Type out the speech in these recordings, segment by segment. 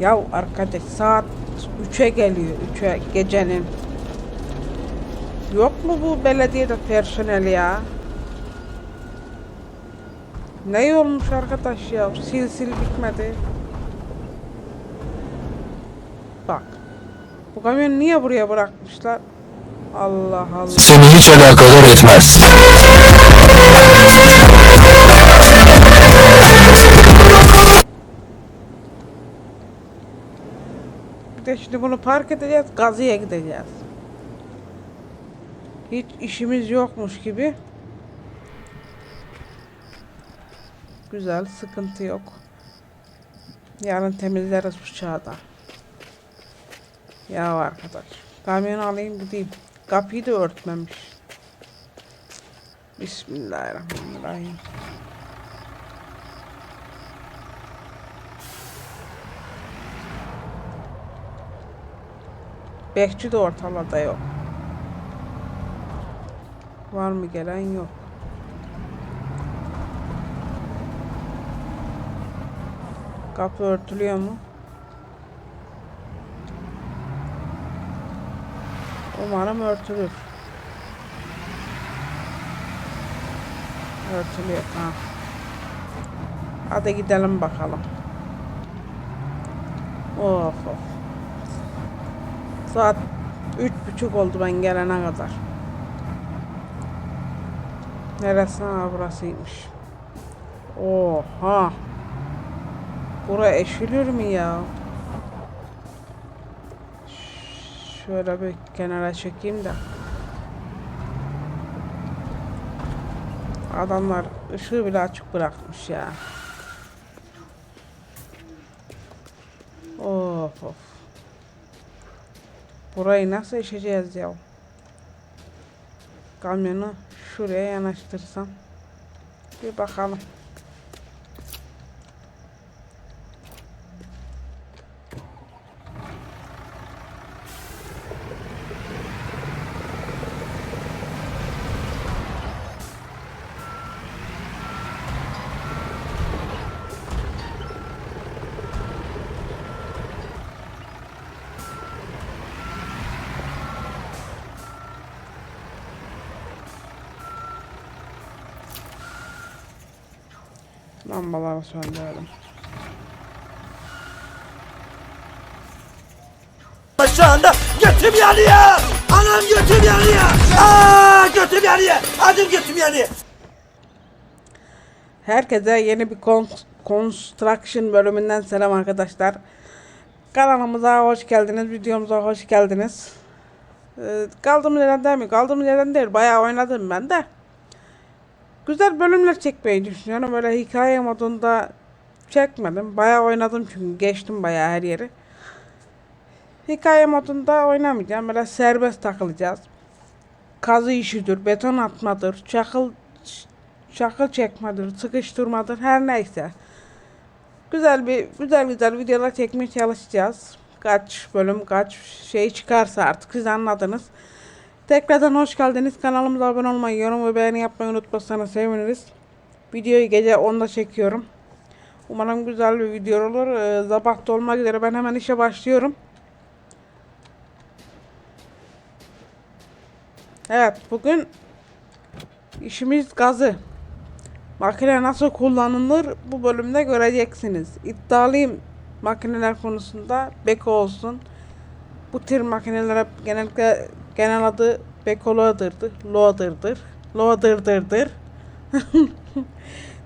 Ya arkadaş saat 3'e geliyor. 3'e gecenin. Yok mu bu belediyede personel ya? Ne olmuş arkadaş ya? Sil sil bitmedi. Bak. Bu kamyonu niye buraya bırakmışlar? Allah Allah. Seni hiç alakadar etmez. De şimdi bunu park edeceğiz, Gazı'ya gideceğiz. Hiç işimiz yokmuş gibi. Güzel, sıkıntı yok. Yarın temizleriz bıçağı da. Ya arkadaş, kamyonu alayım gideyim. Kapıyı da örtmemiş. Bismillahirrahmanirrahim. Bekçi de ortalarda yok. Var mı gelen yok. Kapı örtülüyor mu? Umarım örtülür. Örtülüyor. Ha. Hadi gidelim bakalım. Of of. Saat üç buçuk oldu ben gelene kadar. Neresi ha burasıymış. Oha. Bura eşilir mi ya? Şöyle bir kenara çekeyim de. Adamlar ışığı bile açık bırakmış ya. Of of. Burayı nasıl eşeceğiz ya? Kamyonu şuraya yanaştırsam. Bir bakalım. Lambaları söndürelim. Şu anda götüm yanıyor. Anam götüm yanıyor. Aa götüm yanıyor. Adım götüm yanıyor. Herkese yeni bir con- construction bölümünden selam arkadaşlar. Kanalımıza hoş geldiniz, videomuza hoş geldiniz. Ee, kaldığımız yerden değil mi? Kaldığımız yerden değil, bayağı oynadım ben de. Güzel bölümler çekmeyi düşünüyorum. Böyle hikaye modunda çekmedim. Bayağı oynadım çünkü geçtim bayağı her yeri. Hikaye modunda oynamayacağım. Böyle serbest takılacağız. Kazı işidir, beton atmadır, çakıl çakıl çekmedir, sıkıştırmadır, her neyse. Güzel bir güzel güzel videolar çekmeye çalışacağız. Kaç bölüm, kaç şey çıkarsa artık siz anladınız. Tekrardan hoş geldiniz. Kanalımıza abone olmayı, yorum ve beğeni yapmayı unutmazsanız seviniriz. Videoyu gece 10'da çekiyorum. Umarım güzel bir video olur. Ee, sabah da olmak üzere ben hemen işe başlıyorum. Evet, bugün işimiz gazı. Makine nasıl kullanılır bu bölümde göreceksiniz. İddialıyım makineler konusunda. Beko olsun. Bu tür makinelere genellikle genel adı Beko Loader'dır. Loader'dır. Loader'dırdır.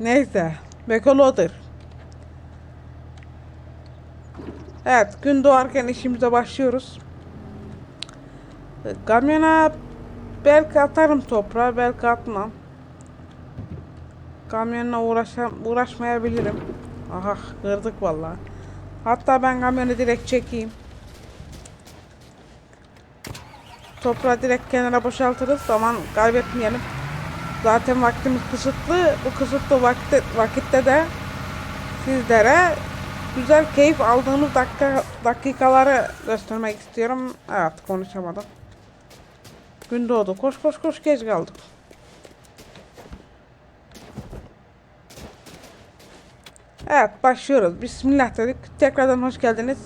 Neyse. Beko Loader. Evet. Gün doğarken işimize başlıyoruz. Kamyona belki atarım toprağı, belki atmam. Kamyonla uğraşam, uğraşmayabilirim. Aha kırdık vallahi. Hatta ben kamyonu direkt çekeyim. Toprağı direkt kenara boşaltırız. Zaman kaybetmeyelim. Zaten vaktimiz kısıtlı. Bu kısıtlı vakitte, vakitte de sizlere güzel keyif aldığımız dakika, dakikaları göstermek istiyorum. Evet konuşamadım. Gün doğdu. Koş koş koş geç kaldık. Evet başlıyoruz. Bismillah dedik. Tekrardan hoş geldiniz.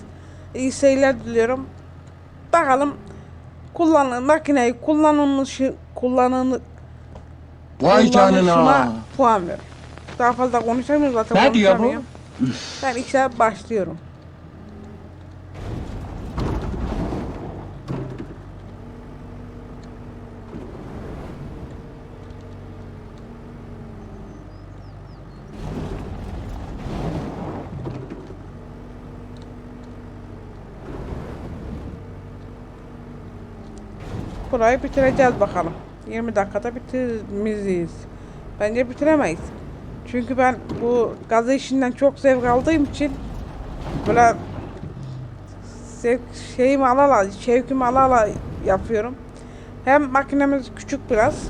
İyi seyirler diliyorum. Bakalım kullanılan makineyi kullanılmış kullanını Vay canına. puan ver. Daha fazla konuşamıyorum zaten. Ne diyor bu? Ben işe başlıyorum. Burayı bitireceğiz bakalım. 20 dakikada bitirmeyiz. Bence bitiremeyiz. Çünkü ben bu gazı işinden çok zevk aldığım için böyle zevk şeyimi ala ala, şevkimi ala ala yapıyorum. Hem makinemiz küçük biraz.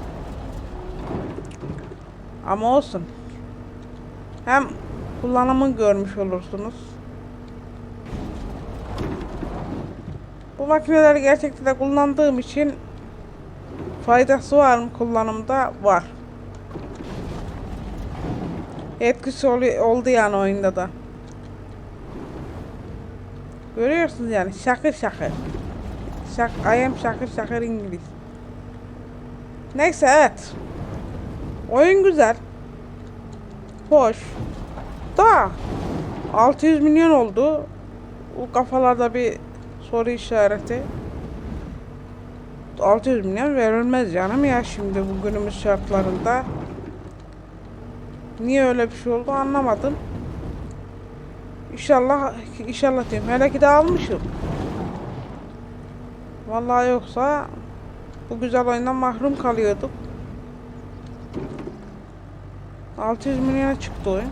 Ama olsun. Hem kullanımını görmüş olursunuz. Bu makineleri gerçekten de kullandığım için faydası var mı kullanımda? Var. Etkisi oldu yani oyunda da. Görüyorsunuz yani şakır şakır. Şak, I am şakır şakır İngiliz. Neyse evet. Oyun güzel. Hoş. Da 600 milyon oldu. Bu kafalarda bir soru işareti. 600 milyon verilmez canım ya şimdi bu günümüz şartlarında. Niye öyle bir şey oldu anlamadım. İnşallah inşallah diyorum. Hele ki de almışım. Vallahi yoksa bu güzel oyundan mahrum kalıyorduk. 600 milyona çıktı oyun.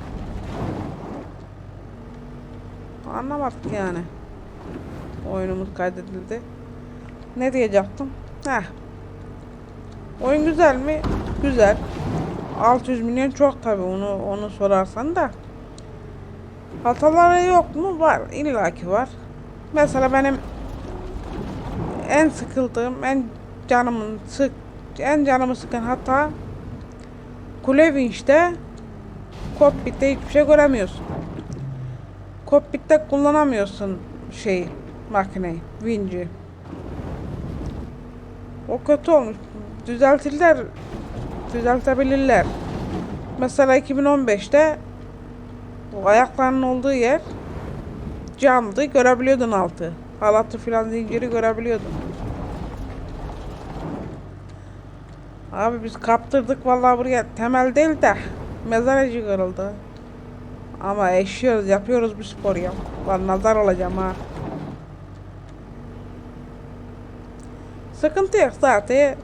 Anlamadık yani. Oyunumuz kaydedildi. Ne diyecektim? Heh. Oyun güzel mi? Güzel. 600 milyon çok tabi onu onu sorarsan da. Hataları yok mu? Var. illaki var. Mesela benim en sıkıldığım, en canımın sık en canımı sıkan hata kule vinçte kokpitte hiçbir şey göremiyorsun. Kokpitte kullanamıyorsun şeyi, makineyi, vinci. O kötü olmuş. Düzeltirler, düzeltebilirler. Mesela 2015'te o ayaklarının olduğu yer camdı, görebiliyordun altı. Halatı filan zinciri görebiliyordun. Abi biz kaptırdık vallahi buraya temel değil de mezarcı kırıldı. Ama eşiyoruz, yapıyoruz bu spor ya. Var nazar olacağım ha. Sıkıntı yok zaten.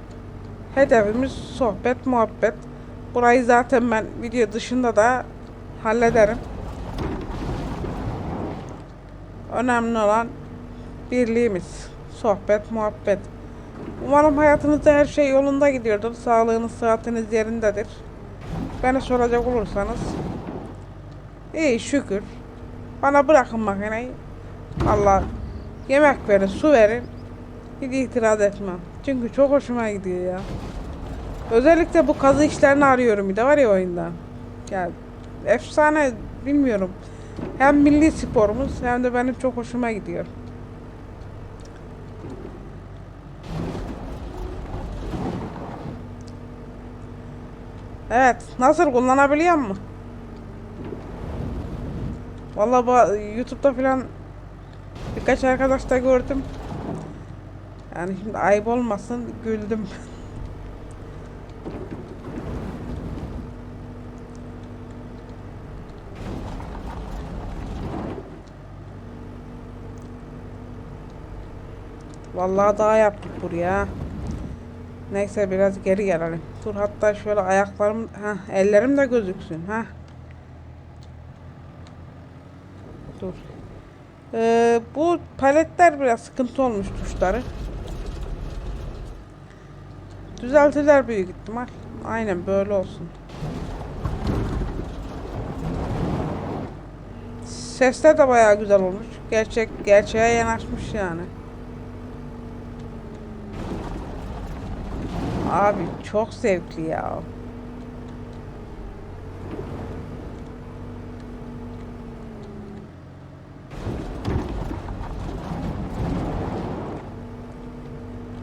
Hedefimiz sohbet, muhabbet. Burayı zaten ben video dışında da hallederim. Önemli olan birliğimiz, sohbet, muhabbet. Umarım hayatınızda her şey yolunda gidiyordur. Sağlığınız, sıhhatiniz yerindedir. Beni soracak olursanız iyi şükür. Bana bırakın makineyi. Allah yemek verin, su verin. Hiç itiraz etmem. Çünkü çok hoşuma gidiyor ya. Özellikle bu kazı işlerini arıyorum bir de var ya oyunda. Ya efsane bilmiyorum. Hem milli sporumuz hem de benim çok hoşuma gidiyor. Evet, nasıl kullanabiliyor mu? Vallahi bu YouTube'da falan birkaç arkadaşta gördüm. Yani şimdi ayıp olmasın güldüm. Vallahi daha yaptık buraya. Neyse biraz geri gelelim. Dur hatta şöyle ayaklarım, ha ellerim de gözüksün ha. Dur. Ee, bu paletler biraz sıkıntı olmuş tuşları. Düzeltirler büyük ihtimal. Aynen böyle olsun. Sesler de bayağı güzel olmuş. Gerçek gerçeğe yanaşmış yani. Abi çok zevkli ya.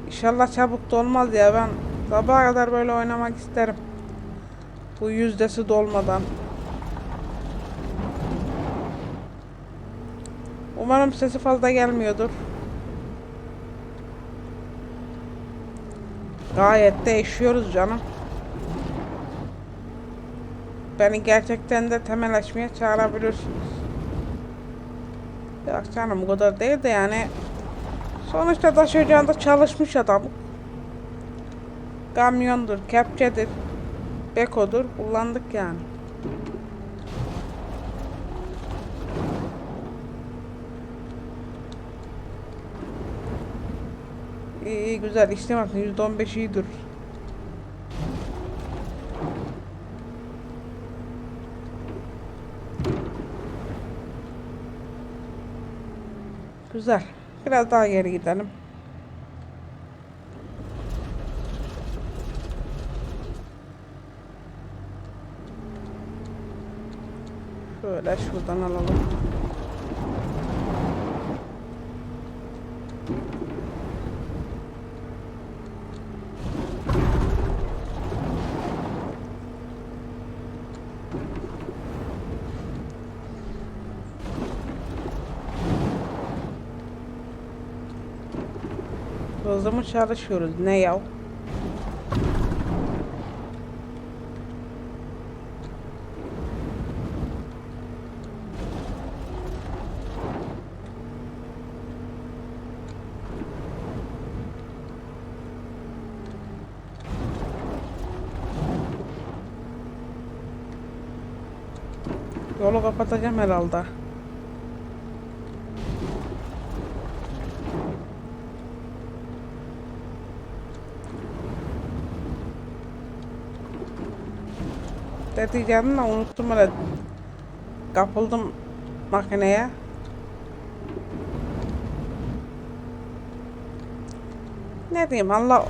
İnşallah çabuk da olmaz ya ben sabaha kadar böyle oynamak isterim. Bu yüzdesi dolmadan. Umarım sesi fazla gelmiyordur. Gayet de eşiyoruz canım. Beni gerçekten de temelleşmeye çağırabilirsiniz. Yok canım bu kadar değil de yani sonuçta taş ocağında çalışmış adam. Kamyondur, kepçedir, bekodur kullandık yani. İyi, iyi güzel işte bakın %15 iyidir. Güzel. Biraz daha geri gidelim. Şöyle şuradan alalım. Hızlı mı çalışıyoruz? Ne yav? Yolu kapatacağım herhalde. Ne diyeceğimi de unuttum öyle. Kapıldım makineye. Ne diyeyim Allah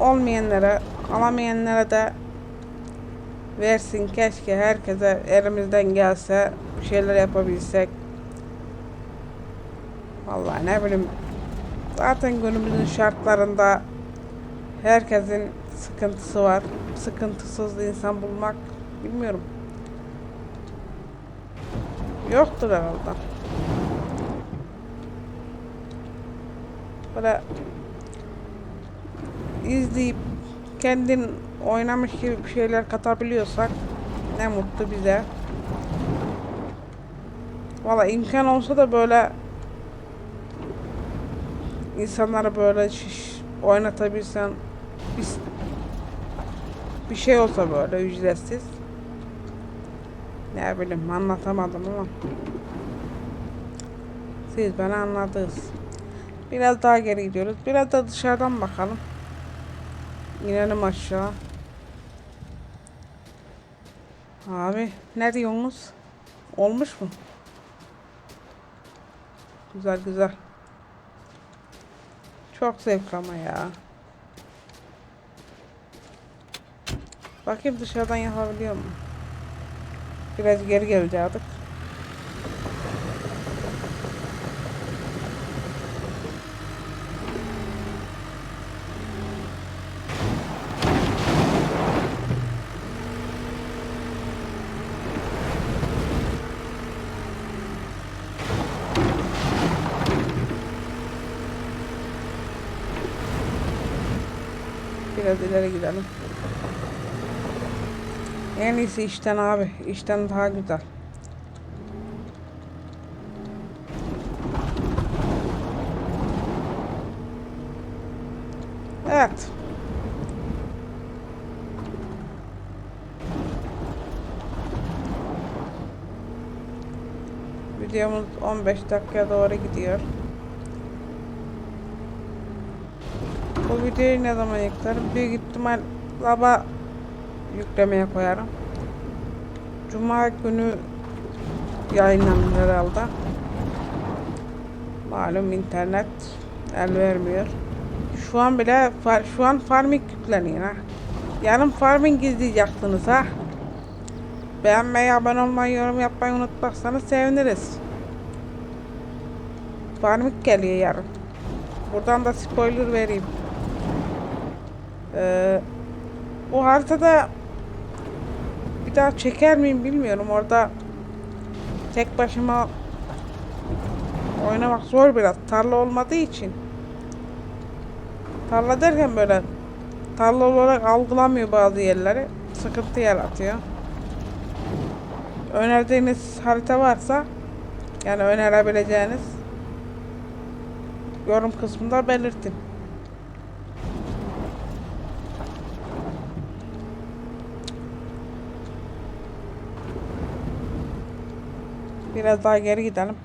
olmayanlara, alamayanlara da versin keşke herkese elimizden gelse bir şeyler yapabilsek. Vallahi ne bileyim zaten günümüzün şartlarında herkesin sıkıntısı var. Sıkıntısız insan bulmak bilmiyorum. Yoktur herhalde. Böyle izleyip kendin oynamış gibi bir şeyler katabiliyorsak ne mutlu bize. Valla imkan olsa da böyle insanları böyle şiş oynatabilsen biz bir şey olsa böyle ücretsiz. Ne bileyim anlatamadım ama siz beni anladınız. Biraz daha geri gidiyoruz. Biraz da dışarıdan bakalım. İnelim aşağı. Abi ne diyorsunuz? Olmuş mu? Güzel güzel. Çok zevk ama ya. Bakayım dışarıdan yapabiliyor mu? Biraz geri geleceğiz. İleri gidelim. En iyisi işten abi. İşten daha güzel. Evet. Videomuz 15 dakika doğru gidiyor. Bu videoyu ne zaman yüklerim? Büyük ihtimal sabah yüklemeye koyarım. Cuma günü yayınlanır herhalde. Malum internet el vermiyor. Şu an bile şu an farming yükleniyor ha. Yarın farming izleyeceksiniz ha. Beğenmeyi, abone olmayı, yorum yapmayı unutmazsanız seviniriz. Farming geliyor yarın. Buradan da spoiler vereyim. Ee, bu haritada bir daha çeker miyim bilmiyorum. Orada tek başıma oynamak zor biraz. Tarla olmadığı için. Tarla derken böyle tarla olarak algılamıyor bazı yerleri. Sıkıntı yaratıyor. Önerdiğiniz harita varsa yani önerebileceğiniz yorum kısmında belirtin. Biraz daha geri gidelim.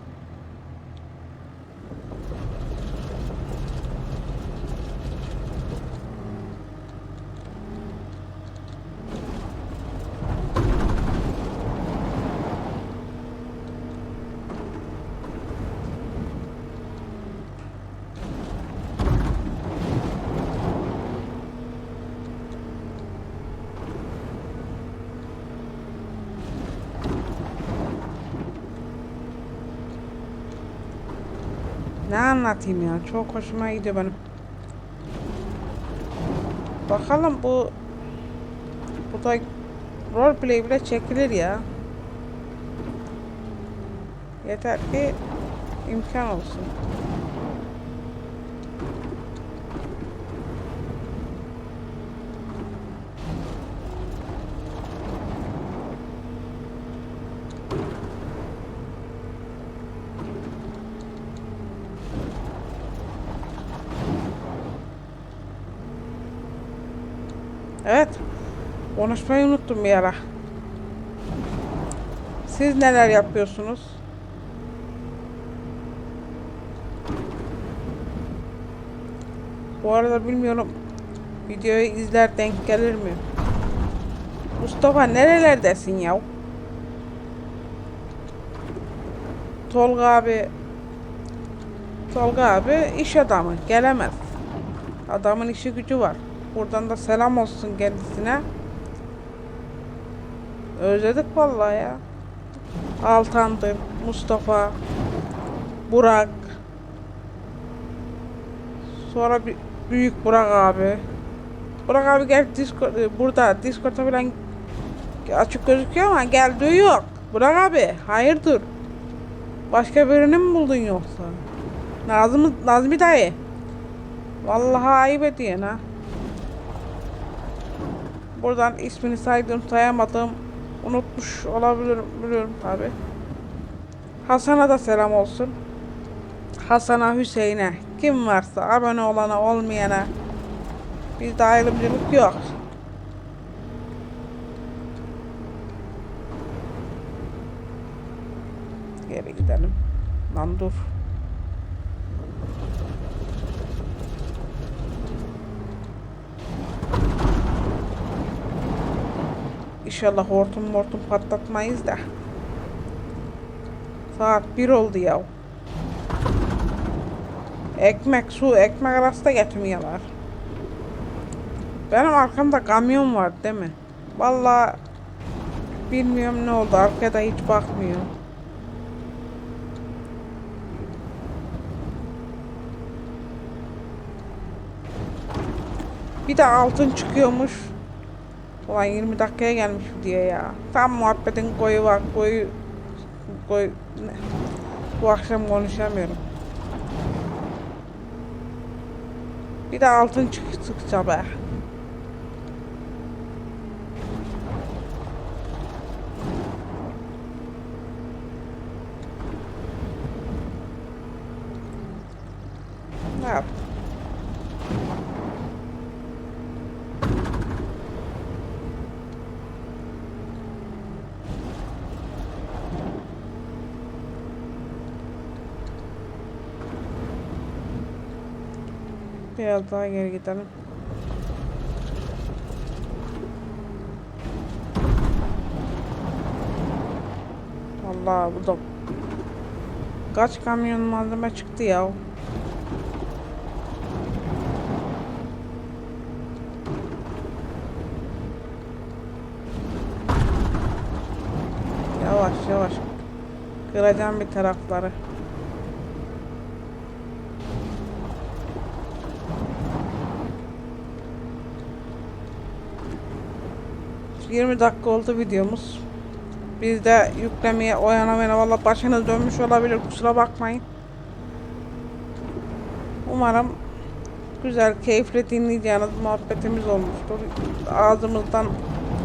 Ne anlatayım ya? Çok hoşuma gidiyor benim. Bakalım bu bu da roleplay bile çekilir ya. Yeter ki imkan olsun. Evet. Konuşmayı unuttum bir ara. Siz neler yapıyorsunuz? Bu arada bilmiyorum videoyu izler denk gelir mi? Mustafa nerelerdesin ya? Tolga abi Tolga abi iş adamı gelemez. Adamın işi gücü var. Buradan da selam olsun kendisine. Özledik vallahi ya. Altan'dır, Mustafa, Burak. Sonra büyük Burak abi. Burak abi gel Discord, burada Discord'a falan açık gözüküyor ama geldiği yok. Burak abi hayırdır? Başka birini mi buldun yoksa? Nazım, Nazmi dayı. Vallahi ayıp ediyorsun ha. Buradan ismini saydım sayamadım. Unutmuş olabilirim biliyorum tabi. Hasan'a da selam olsun. Hasan'a, Hüseyin'e, kim varsa abone olana olmayana bizde ayrımcılık yok. Geri gidelim. Lan dur. İnşallah hortum mortum patlatmayız da. Saat bir oldu ya. Ekmek, su, ekmek arası da getirmiyorlar. Benim arkamda kamyon var değil mi? Vallahi bilmiyorum ne oldu. Arkada hiç bakmıyor. Bir de altın çıkıyormuş. Ulan 20 dakikaya gelmiş diye ya. Tam muhabbetin koyu var. Koyu... Koyu... Bu akşam konuşamıyorum. Bir de altın çık çıksa be. Ne yap? Biraz daha geri gidelim. Vallahi bu da kaç kamyon malzeme çıktı ya. Yavaş yavaş. Kıracağım bir tarafları. 20 dakika oldu videomuz. Biz de yüklemeye oyanamaya valla başınız dönmüş olabilir kusura bakmayın. Umarım güzel, keyifli dinleyeceğiniz muhabbetimiz olmuştur. Ağzımızdan,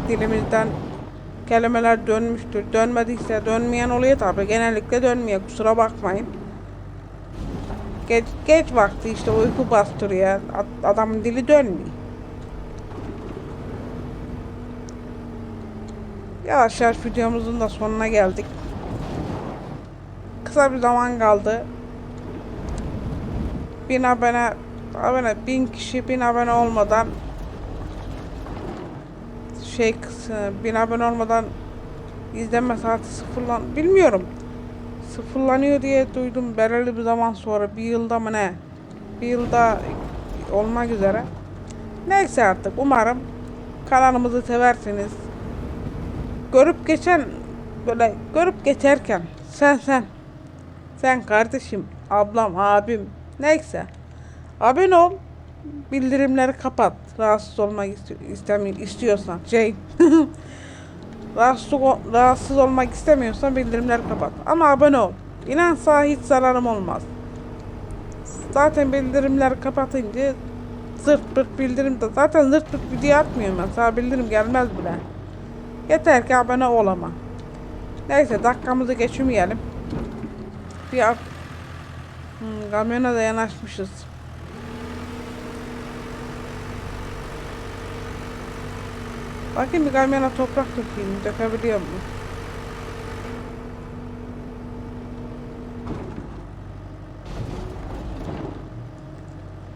dilimizden kelimeler dönmüştür. Dönmediyse dönmeyen oluyor tabi. Genellikle dönmüyor. Kusura bakmayın. Geç, geç vakti işte uyku bastırıyor. Ad- Adamın dili dönmüyor. Yavaş yavaş videomuzun da sonuna geldik. Kısa bir zaman kaldı. Bin abone, abone, bin kişi bin abone olmadan şey bin abone olmadan izlenme saati sıfırlan bilmiyorum. Sıfırlanıyor diye duydum belirli bir zaman sonra bir yılda mı ne? Bir yılda olmak üzere. Neyse artık umarım kanalımızı seversiniz. Görüp geçen böyle görüp geçerken sen sen sen kardeşim, ablam, abim neyse. Abone ol bildirimleri kapat. Rahatsız olmak istemi istiyorsan şey rahatsız, rahatsız olmak istemiyorsan bildirimleri kapat. Ama abone ol. İnan sana hiç zararım olmaz. Zaten bildirimleri kapatınca zırt pırt bildirim de zaten zırt pırt video atmıyorum ben. Sana bildirim gelmez bile yeter ki abone ol ama neyse dakikamızı geçirmeyelim bir ar- hmm, kamyona da yanaşmışız Bakayım bir kamyona toprak dökeyim. Dökebiliyor mu?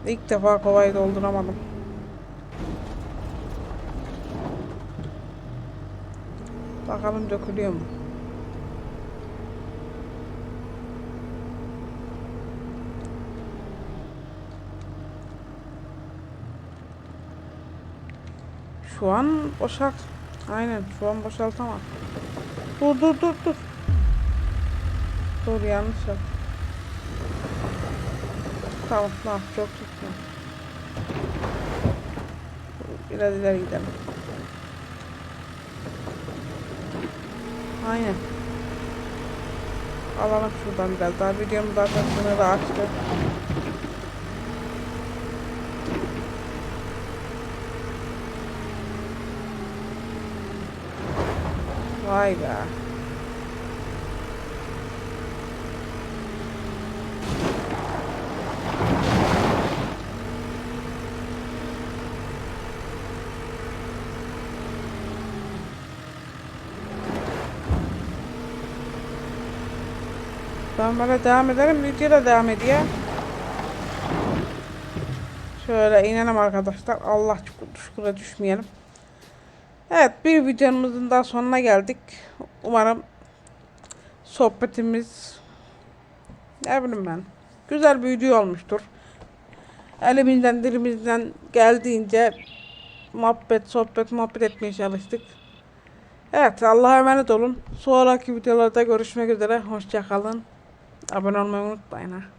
İlk defa kovayı dolduramadım. Bakalım dökülüyor mu? Şu an boşalt. Aynen şu an boşaltamam. Dur dur dur dur. Dur yanlış yap. Tamam tamam çok tutma. Biraz ileri gidelim. Aynen. Alalım şuradan biraz daha. Videomu zaten sınırı açtı. Vay be. Böyle devam ederim. Video da devam ediyor. Şöyle inelim arkadaşlar. Allah şükür düşmeyelim. Evet bir videomuzun daha sonuna geldik. Umarım sohbetimiz ne bileyim ben güzel bir video olmuştur. Elimizden dilimizden geldiğince muhabbet sohbet muhabbet etmeye çalıştık. Evet Allah'a emanet olun. Sonraki videolarda görüşmek üzere. Hoşçakalın. Abone olmayı unutmayın ha.